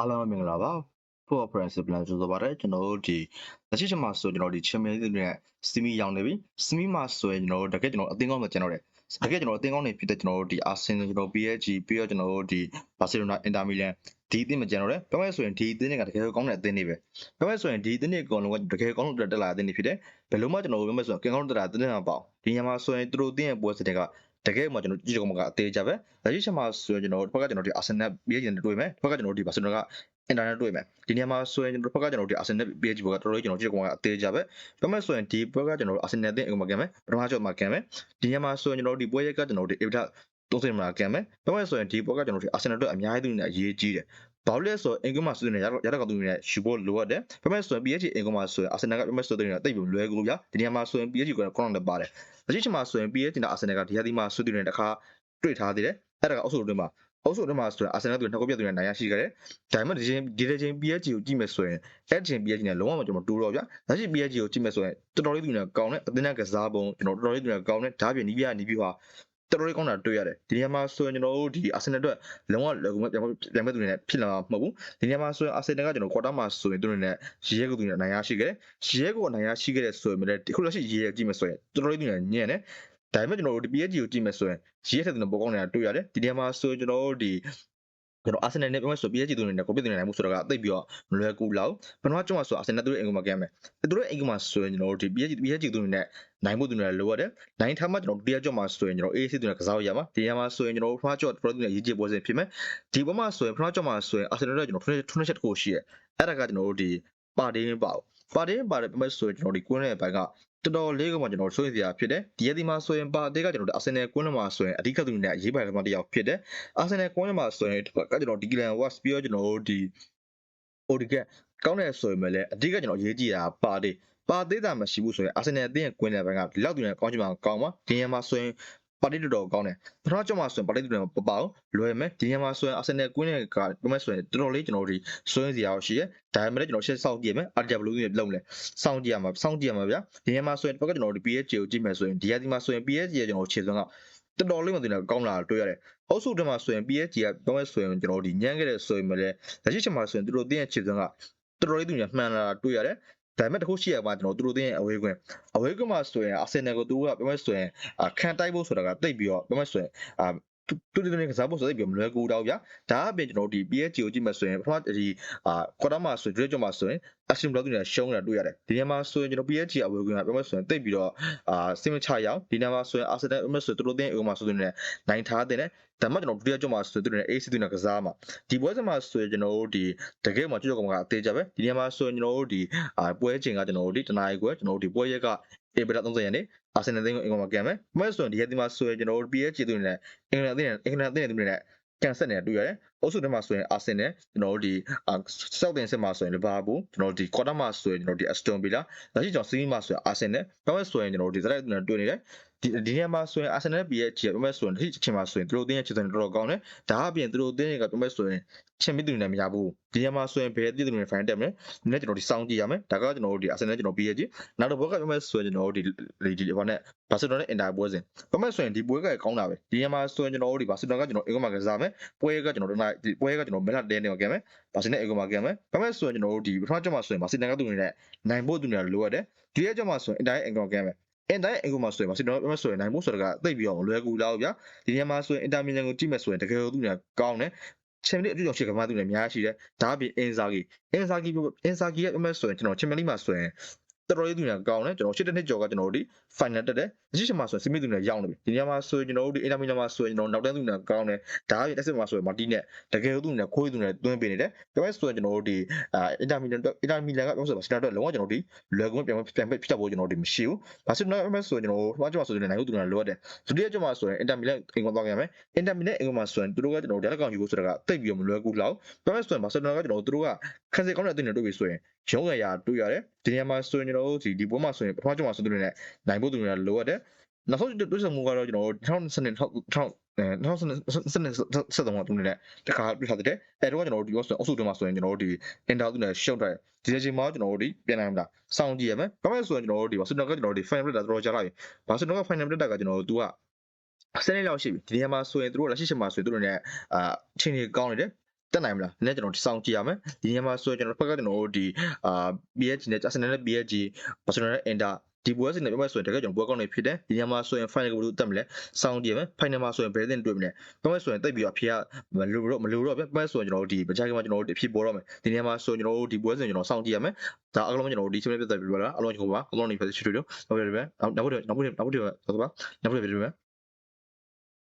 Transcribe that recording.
အားလုံးပဲမင်္ဂလာပါ For Friends Plan ဆိုတော့ပါတယ်ကျွန်တော်တို့ဒီလက်ရှိချိန်မှာဆိုကျွန်တော်ဒီ Champions League နဲ့ Semi ရောက်နေပြီ Semi မှာဆိုရင်ကျွန်တော်တို့တကယ်ကျွန်တော်အသင်းကောင်းမှာကျွန်တော်တယ်တကယ်ကျွန်တော်အသင်းကောင်းတွေဖြစ်တဲ့ကျွန်တော်တို့ဒီ Arsenal ကျွန်တော် PSG ပြီးတော့ကျွန်တော်တို့ဒီ Barcelona Inter Milan ဒီအသင်းမှာကျွန်တော်တယ်ပြောမယ်ဆိုရင်ဒီအသင်းတွေကတကယ်ကောင်းတဲ့အသင်းတွေပဲပြောမယ်ဆိုရင်ဒီအသင်းတွေအကုန်လုံးကတကယ်ကောင်းလို့တက်လာတဲ့အသင်းတွေဖြစ်တယ်ဘယ်လို့မှကျွန်တော်ပြောမယ်ဆိုရင်ကင်ကောင်းတက်လာတဲ့အသင်းတွေမပေါ့ဒီညမှာဆိုရင်သူတို့အသင်းရဲ့ပွဲစတဲ့က တကယ်မှကျွန်တော်ကြည့်ကြကောင်ကအသေးကြပဲလက်ရှိချိန်မှာဆိုရင်ကျွန်တော်ဘက်ကကျွန်တော်ဒီ Arsenal PSG နဲ့တွေ့မယ်ဘက်ကကျွန်တော်ဒီ Barcelona က internet တွေ့မယ်ဒီနေရာမှာဆိုရင်ကျွန်တော်ဘက်ကကျွန်တော်ဒီ Arsenal page ဘောကတော်တော်ကျွန်တော်ကြည့်ကောင်ကအသေးကြပဲပြောမယ်ဆိုရင်ဒီဘက်ကကျွန်တော် Arsenal တဲ့အုံမှာကမ်းမယ်ပထမကြော့မှာကမ်းမယ်ဒီနေရာမှာဆိုရင်ကျွန်တော်ဒီပွဲရက်ကကျွန်တော်ဒီ Everton 30မှာကမ်းမယ်ပြောမယ်ဆိုရင်ဒီဘက်ကကျွန်တော်ဒီ Arsenal အတွက်အများကြီးသူနေအရေးကြီးတယ် ဘာလို့လဲဆိုတော့အင်ကွန်မှာဆိုရင်ရရတော့ကောင်သူနေရှူဖို့လိုအပ်တယ်။ပြောမယ်ဆိုရင် PSG အင်ကွန်မှာဆိုရင် Arsenal ကပြောမယ်ဆိုတဲ့နေတိတ်ပြီးလွယ်ကူဗျာ။ဒီနေရာမှာဆိုရင် PSG က corner နဲ့ပါတယ်။လက်ရှိချိန်မှာဆိုရင် PSG နဲ့ Arsenal ကဒီဟာဒီမှာဆွေးနွေးနေတခါတွေ့ထားသေးတယ်။အဲ့ဒါကအုပ်စုအတွင်းမှာအုပ်စုအတွင်းမှာဆိုရင် Arsenal တို့နှစ်ခုပြတ်သူနဲ့နိုင်ရရှိခဲ့တယ်။ဒါပေမဲ့ဒီချိန်ဒီချိန် PSG ကိုကြည့်မယ်ဆိုရင်အဲ့ချိန် PSG နဲ့လုံးဝမကျွန်တော်တူတော့ဗျာ။လက်ရှိ PSG ကိုကြည့်မယ်ဆိုရင်တော်တော်လေးသူနဲ့ကောင်းတဲ့အသင်းနဲ့ကစားပုံကျွန်တော်တော်တော်လေးသူနဲ့ကောင်းတဲ့ဓာတ်ပြနီးပြနီးပြဟာ တော်တော်လေးကောင်းတာတွေ့ရတယ်ဒီနေရာမှာဆိုရင်ကျွန်တော်တို့ဒီ Arsenal အတွက်လုံးဝလောကမဲ့ပြန်မဲ့သူတွေနဲ့ဖြစ်လာမှာမဟုတ်ဘူးဒီနေရာမှာဆိုရင် Arsenal ကကျွန်တော် quarter မှာဆိုရင်သူတွေနဲ့ရေရဲကိုသူတွေနဲ့နိုင်ရရှိခဲ့ရေရဲကိုနိုင်ရရှိခဲ့တဲ့ဆိုရင်လည်းဒီခုလက်ရှိရေရဲကြည့်မယ်ဆိုရင်တော်တော်လေးသူတွေညံ့တယ်ဒါပေမဲ့ကျွန်တော်တို့ဒီ PSG ကိုကြည့်မယ်ဆိုရင်ရေရဲထက်သူတွေပိုကောင်းနေတာတွေ့ရတယ်ဒီနေရာမှာဆိုရင်ကျွန်တော်တို့ဒီ ကျွန်တော် Arsenal နဲ့ပြောမယ်ဆို PSG သူတွေနဲ့ကိုပြစ်တင်နိုင်မှုဆိုတော့ကတိတ်ပြီးတော့မလွယ်ကူလောက်ပထမကျွန်တော်ဆို Arsenal သူတို့အင်္ဂုံမှာကမ်းမယ်သူတို့အင်္ဂုံမှာဆိုရင်ကျွန်တော်တို့ဒီ PSG PSG သူတွေနဲ့နိုင်ဖို့သူတွေလိုရတယ်နိုင်ထားမှကျွန်တော်တရားကြော့မှာဆိုရင်ကျွန်တော် AC သူတွေကစားရမှာဒီညမှာဆိုရင်ကျွန်တော်ပထမကြော့ပရိုသူတွေရေးကြည့်ပွဲစဉ်ဖြစ်မယ်ဒီဘက်မှာဆိုရင်ပထမကြော့မှာဆိုရင် Arsenal တို့ကျွန်တော်ထုံးချက်တစ်ခုရှိရဲအဲ့ဒါကကျွန်တော်တို့ဒီပါတီးပါပါတီးပါတယ်ပြမယ်ဆိုရင်ကျွန်တော်ဒီကွင်းရဲ့ဘက်က တော်တော်လေးကမှကျွန်တော်ဆွေးစရာဖြစ်တယ်ဒီရက်ဒီမှာဆိုရင်ပါတေးကကျွန်တော်အာဆင်နယ်ကွင်းမှာဆိုရင်အဓိကသူနဲ့အရေးပါတဲ့မှာတယောက်ဖြစ်တယ်အာဆင်နယ်ကွင်းမှာဆိုရင်ကကျွန်တော်ဒီကလန်ဝတ်ပြီးတော့ကျွန်တော်တို့ဒီဟိုဒီကကောင်းတယ်ဆိုရင်လည်းအဓိကကျွန်တော်ရေးကြည့်တာပါတေးပါသေးတာမရှိဘူးဆိုရင်အာဆင်နယ်အသင်းရဲ့ကွင်းတဲ့ဘက်ကဒီလောက်သူနဲ့ကောင်းချင်မှာကောင်းပါဒီညမှာဆိုရင် ပါတီတော်တော်ကောင်းတယ်ပထမကြော့မှာဆိုရင်ပါတီတော်တော်ပပအောင်လွယ်မယ်ဒီညမှာဆိုရင်အာဆင်နယ်ကွင်းတဲ့ကပြောမယ်ဆိုရင်တော်တော်လေးကျွန်တော်တို့စွင်းစရာရှိရဲဒါပေမဲ့ကျွန်တော်ရှေ့စောင့်ကြည့်မယ် RW နဲ့လုံးလဲစောင့်ကြည့်ရမှာစောင့်ကြည့်ရမှာဗျာဒီညမှာဆိုရင်ဘက်ကကျွန်တော်တို့ PSG ကိုကြည့်မယ်ဆိုရင်ဒီရက်ဒီမှာဆိုရင် PSG ရဲ့ကျွန်တော်ခြေစွမ်းကတော်တော်လေးမသိတော့ကောင်းလာတွေ့ရတယ်အုပ်စုတမှာဆိုရင် PSG ကပြောမယ်ဆိုရင်ကျွန်တော်ဒီညံ့ခဲ့တဲ့ဆိုရင်မလဲလက်ရှိချိန်မှာဆိုရင်သူတို့တင်းရဲ့ခြေစွမ်းကတော်တော်လေးသူညမှန်လာတွေ့ရတယ် ဒါပေမဲ့တခုရှိရပါကျွန်တော်တို့တင်းရဲ့အဝေးကွင်းအဝေးကွင်းမှာဆိုရင်အာဆင်နယ်ကိုသူကပြောမယ်ဆိုရင်ခံတိုက်ဖို့ဆိုတာကတိတ်ပြီးတော့ပြောမယ်ဆိုရင်အာတူတူနေကစားဖို့ဆိုတော့ပြောမလွယ်ကူတော့ဗျာဒါအပြင်ကျွန်တော်ဒီ PSG ကိုကြည့်မှဆိုရင်ပထမဒီအာကွာတာမှာဆိုဒရက်ကျော်မှာဆိုရင် အရှင်ဘလော့သူနဲ့ရှုံးတာတွေ့ရတယ်ဒီနေရာမှာဆိုရင်ကျွန်တော် PSG အဝေးကွင်းကပြောမှဆိုရင်တိတ်ပြီးတော့အာစင်မချရောက်ဒီနေရာမှာဆိုရင် Arsenal အမဆိုသူတို့တင်းအုံမှာဆိုရင်နိုင်ထားတဲ့နဲ့ဒါမှကျွန်တော်ဒုတိယကျော်မှာဆိုသူတို့နဲ့ AC သူနဲ့ကစားမှာဒီပွဲစဉ်မှာဆိုရင်ကျွန်တော်တို့ဒီတကယ်မှာကြောက်ကြောက်ကောင်ကအသေးကြပဲဒီနေရာမှာဆိုရင်ကျွန်တော်တို့ဒီအာပွဲချိန်ကကျွန်တော်တို့ဒီတနားရီကွယ်ကျွန်တော်တို့ဒီပွဲရက်ကအေဘတာ30ရက်နေ့အာဆင်နယ်တင်းကိုအင်္ဂလန်မှာကံမယ်။မဲဆိုရင်ဒီရက်ဒီမှာဆိုရင်ကျွန်တော်တို့ PSG သူတွေနဲ့အင်္ဂလန်အသင်းနဲ့အင်္ဂလန်အသင်းနဲ့သူတွေနဲ့ ကန်ဆက်နေတာတွေ့ရတယ်။အုပ်စုထဲမှာဆိုရင်အာဆင်နယ်ကျွန်တော်တို့ဒီဆောက်တင်စစ်မှာဆိုရင်လီဗာပူးကျွန်တော်တို့ဒီကွာတာမှာဆိုရင်ကျွန်တော်တို့ဒီအက်စတွန်ဗီလာလက်ရှိကျွန်တော်စီးမီမှာဆိုရင်အာဆင်နယ်ပြောမဲ့ဆိုရင်ကျွန်တော်တို့ဒီစရိုက်နဲ့တွေ့နေတယ်။ ဒီဒီနေရာမှာဆိုရင်အာဆင်နယ် PSG ပြောမဲ့ဆိုရင်ဒီအချိန်မှာဆိုရင်သူတို့အသင်းရဲ့ခြေစွမ်းတော်တော်ကောင်းတယ်။ဒါအပြင်သူတို့အသင်းကပြောမဲ့ဆိုရင်ချန်ပီယံတူနဲ့မရဘူးဒီညမှာဆိုရင်ဘယ်အသင်းတူနဲ့ဖိုင်တက်မလဲဒီနေ့ကျွန်တော်ဒီစောင်းကြည့်ရမယ်ဒါကကျွန်တော်တို့ဒီအာဆင်နယ်ကျွန်တော် PSG နောက်တော့ဘောကပြောမဲ့ဆိုရင်ကျွန်တော်တို့ဒီဒီဘာနဲ့ဘာစီလိုနာနဲ့အင်တာပွဲစဉ်ပြောမဲ့ဆိုရင်ဒီပွဲကကောင်းတာပဲဒီညမှာဆိုရင်ကျွန်တော်တို့ဒီဘာစီလိုနာကကျွန်တော်အင်ကွန်မာကစားမယ်ပွဲကကျွန်တော်တို့ဒီပွဲကကျွန်တော်မက်လာတဲနေအောင်ကဲမယ်ဘာစီနဲ့အင်ကွန်မာကဲမယ်ပြောမဲ့ဆိုရင်ကျွန်တော်တို့ဒီပထမကျမှဆိုရင်ဘာစီနန်ကတူနေတဲ့နိုင်ဖို့တူနေလိုရတယ်ဒီရက်ကျမှဆိုရင်အင်တာရဲ့အင်ကွန်ကဲမယ် အင်တိုင်းအင်ကိုမှာဆိုရင်မစီတော့မဆိုရင်နိုင်ဖို့ဆိုတာကသိပ်ပြီးတော့လွယ်ကူလာဘူးဗျာဒီညမှာဆိုရင်အင်တာမီလန်ကိုကြည့်မယ်ဆိုရင်တကယ်လို့သူကကောင်းတယ်ချန်ပီယံအကျိုးချေကမှသူလည်းအများကြီးရှိတယ်ဒါအပြင်အင်ဇာဂီအင်ဇာဂီအင်ဇာဂီရဲ့အမဆိုရင်ကျွန်တော်ချန်ပီယံလိမှာဆိုရင် တော်တော်လေးသူများကောင်းတယ်ကျွန်တော်ရှစ်တနှစ်ကျော်ကကျွန်တော်တို့ဒီ final တက်တယ်အရှိချင်မှာဆိုရင်စီမီသူများရောက်နေပြီဒီနေရာမှာဆိုရင်ကျွန်တော်တို့ဒီအင်တာမီလန်မှာဆိုရင်ကျွန်တော်နောက်တန်းသူများကောင်းတယ်ဒါအပြင်တက်စစ်မှာဆိုရင်မာတီနဲ့တကယ်လို့သူများခွေးသူများတွင်းပေးနေတယ်ဒါပေမဲ့ဆိုရင်ကျွန်တော်တို့ဒီအာအင်တာမီလန်အင်တာမီလန်ကပြောဆိုပါစတာတော့လုံးဝကျွန်တော်တို့ဒီလွယ်ကုန်းပြန်ပြန်ဖြစ်ချက်ဖို့ကျွန်တော်တို့ဒီမရှိဘူးဘာလို့လဲဆိုရင်ကျွန်တော်တို့ဘာကြောင့်ဆိုရင်နိုင်လို့သူများလိုအပ်တယ်ဒုတိယကြောင့်ဆိုရင်အင်တာမီလန်အင်ကွန်သွားကြမယ်အင်တာမီလန်အင်ကွန်မှာဆိုရင်သူတို့ကကျွန်တော်တို့ဒါလက်ကောင်ယူဖို့ဆိုတာကတိတ်ပြီးမလွယ်ကူလောက်ဒါပေမဲ့ဆိုရင်ဘာဆိုရင်ကကျွန်တော်တို့သူတို့ကခက်စစ်ကောင်းတဲ့အသင်းတွေတွေ့ပြီဆိုရင်ရုံးရရာတွေ့ရတယ်ဒီနေရာမှာဆိုရင်ကျွန်တော်တို့ဒီဒီပွဲမှာဆိုရင်ပထမကျမှဆိုသူတွေနဲ့နိုင်ဖို့သူတွေကလိုအပ်တယ်နောက်ဆုံးတွေ့ဆုံမှုကတော့ကျွန်တော်တို့2020 2000အဲ2020ဆက်တော့သူနေနဲ့တခါတွေ့ထားတဲ့အဲတော့ကျွန်တော်တို့ဒီရောဆိုအုပ်စုတွင်းမှာဆိုရင်ကျွန်တော်တို့ဒီ inter သူနဲ့ရှုပ်ထားတယ်ဒီချိန်မှာကျွန်တော်တို့ဒီပြန်နိုင်မလားစောင့်ကြည့်ရမယ်ဘာမှဆိုရင်ကျွန်တော်တို့ဒီပါစနိုကကျွန်တော်တို့ဒီ final play တာတော်တော်ကြာလာပြီဘာစနိုက final play တာကကျွန်တော်တို့ तू ကစနေလောက်ရှိပြီဒီနေရာမှာဆိုရင်တို့လက်ရှိချိန်မှာဆိုရင်တို့နဲ့အာအချိန်ကြီးကောင်းနေတယ် တက်နိုင်မလားလည်းကျွန်တော်စောင့်ကြည့်ရမယ်ဒီညမှာဆိုကျွန်တော်ဖက်ကကျွန်တော်ဒီအာ PSG နဲ့ Arsenal နဲ့ PSG Barcelona နဲ့ Inter ဒီပွဲစဉ်နဲ့ပြောမယ်ဆိုရင်တကယ်ကျွန်တော်ပွဲကောင်းတွေဖြစ်တယ်ဒီညမှာဆိုရင် final ကိုဘယ်လိုတက်မလဲစောင့်ကြည့်ရမယ် final မှာဆိုရင် Brazil တွေ့မလဲပြောမယ်ဆိုရင်တိတ်ပြီးတော့အဖေကမလိုတော့မလိုတော့ပြပွဲဆိုရင်ကျွန်တော်တို့ဒီပကြကမှာကျွန်တော်တို့အဖြစ်ပေါ်တော့မယ်ဒီညမှာဆိုရင်ကျွန်တော်တို့ဒီပွဲစဉ်ကျွန်တော်စောင့်ကြည့်ရမယ်ဒါအကလုံးကျွန်တော်တို့ဒီ team နဲ့ပြသက်ပြီးပါလားအလုံးကျွန်တော်ပါအလုံးနေဖြစ်ရှိတွေ့တော့နောက်ပြတယ်ပဲနောက်နောက်ပြနောက်ပြနောက်ပြတော့ပါနောက်ပြပြတယ်ပဲ